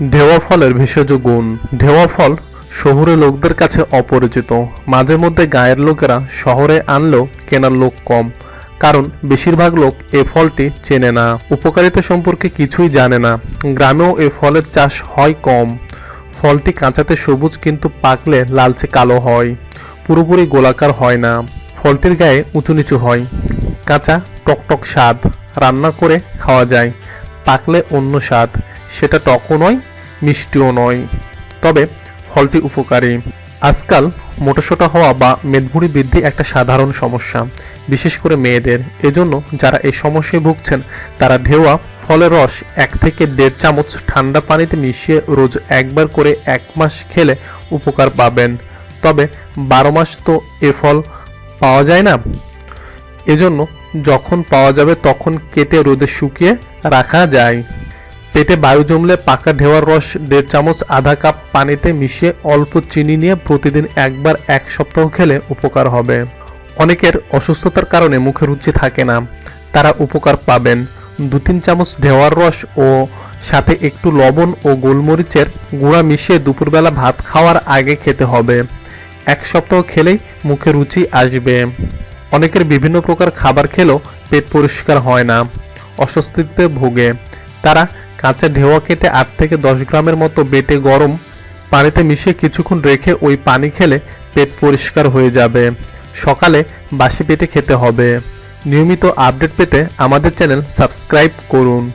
ঢেওয়া ফলের ভেষজ গুণ। ঢেওয়া ফল শহুরে লোকদের কাছে অপরিচিত। মাঝে মধ্যে গায়ের লোকেরা শহরে আনলেও কেনার লোক কম। কারণ বেশিরভাগ লোক এ ফলটি চেনে না। উপকারিতা সম্পর্কে কিছুই জানে না। গ্রামেও এ ফলের চাষ হয় কম। ফলটি কাঁচাতে সবুজ কিন্তু পাকলে লালচে কালো হয়। পুরোপুরি গোলাকার হয় না। ফলটির গায়ে উঁচু নিচু হয়। কাঁচা টকটক স্বাদ। রান্না করে খাওয়া যায়। পাকলে অন্য স্বাদ। সেটা টকও নয়, মিষ্টিও নয়। তবে ফলটি উপকারী। আজকাল মোটাসোটা হওয়া বা মেদভুঁড়ি বৃদ্ধি একটা সাধারণ সমস্যা, বিশেষ করে মেয়েদের। এজন্য যারা এই সমস্যায় ভুগছেন, তারা ঢেওয়া ফলের রস, এক থেকে দেড় চামচ ঠান্ডা পানিতে মিশিয়ে রোজ একবার করে এক মাস খেলে উপকার পাবেন। তবে বারো মাস তো এ ফল পাওয়া যায় না। এজন্য যখন পাওয়া যাবে তখন কেটে রোদে শুকিয়ে রাখা যায়। পেটে বায়ু জমলে পাকা ঢেওয়ার রস, দেড় চামচ আধা কাপ পানিতে মিশিয়ে অল্প চিনি নিয়ে প্রতিদিন একবার এক সপ্তাহ খেলে উপকার হবে। অনেকের অসুস্থতার কারণে মুখে রুচি থাকে না। তারা উপকার পাবেন। দু তিন চামচ ঢেওয়ার রস ও সাথে একটু লবণ ও গোলমরিচের গুঁড়া মিশিয়ে দুপুরবেলা ভাত খাওয়ার আগে খেতে হবে। এক সপ্তাহ খেলেই মুখে রুচি আসবে। অনেকের বিভিন্ন প্রকার খাবার খেলেও পেট পরিষ্কার হয় না। অস্বস্তিতে ভোগে। তারা কাঁচা ঢেওয়া কেটে আট থেকে দশ গ্রামের মতো বেটে গরম পানিতে মিশিয়ে কিছুক্ষণ রেখে ওই পানি খেলে পেট পরিষ্কার হয়ে যাবে। সকালে বাসি পেটে খেতে হবে। নিয়মিত আপডেট পেতে আমাদের চ্যানেল সাবস্ক্রাইব করুন।